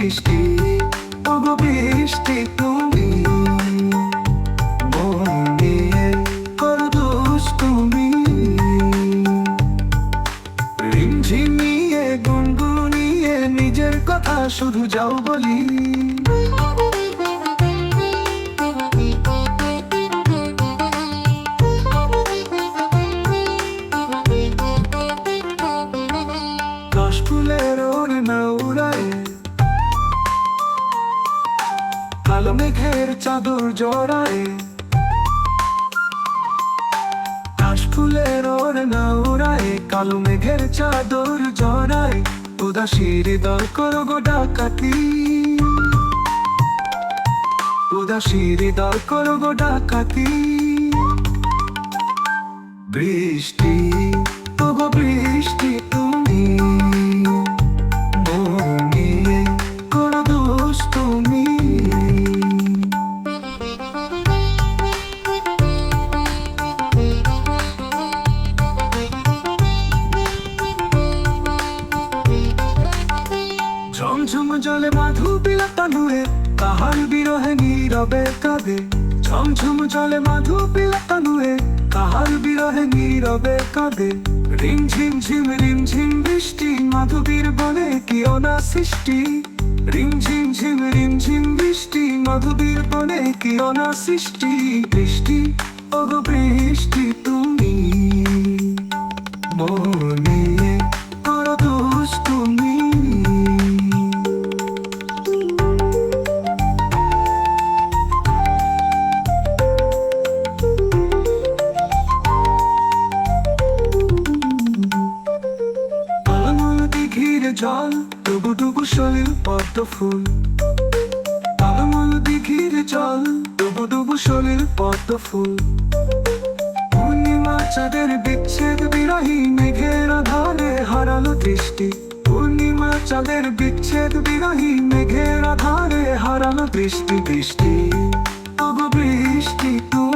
বৃষ্টি ওগো বৃষ্টি তুমি। নিয়ে গুনগুনিয়ে নিজের কথা শুধু যাও বলি। কালো মেঘের চাদর জড়ায়। কাশ ফুলের ওর না উড়ায়, কালো মেঘের চাদর জড়ায়। উদাসীর দল করো গো ডাকাতি। উদাসীর দল করো গো ডাকাতি। ঝমঝম জলে মাধু বিলাতা নুয়ে তাহার বিরহে নীরবে কাঁদে। ঝমঝম জলে মাধু বিলাতা নুয়ে তাহার বিরহে নীরবে কাঁদে। রিম ঝিম ঝিম, রিম ঝিম বৃষ্টি, মাধবীর বনে কি অনা সৃষ্টি। রিম ঝিম ঝিম, রিম ঝিম বৃষ্টি, মাধবীর বনে কি অনা সৃষ্টি। বৃষ্টি, ওগো বৃষ্টি। ডুবু ডুবু শরীর পদ্ম ফুল। আলমলতি ঘিরে জল ডুবু ডুবু শরীর পদ্ম ফুল। পূর্ণিমা চাঁদের বিচ্ছেদ বিরহী, মেঘের আধারে হারালো দৃষ্টি। পূর্ণিমা চাঁদের বিচ্ছেদ বিরহী, মেঘের আধারে হারালো দৃষ্টি। বৃষ্টি, তবু বৃষ্টি তুমি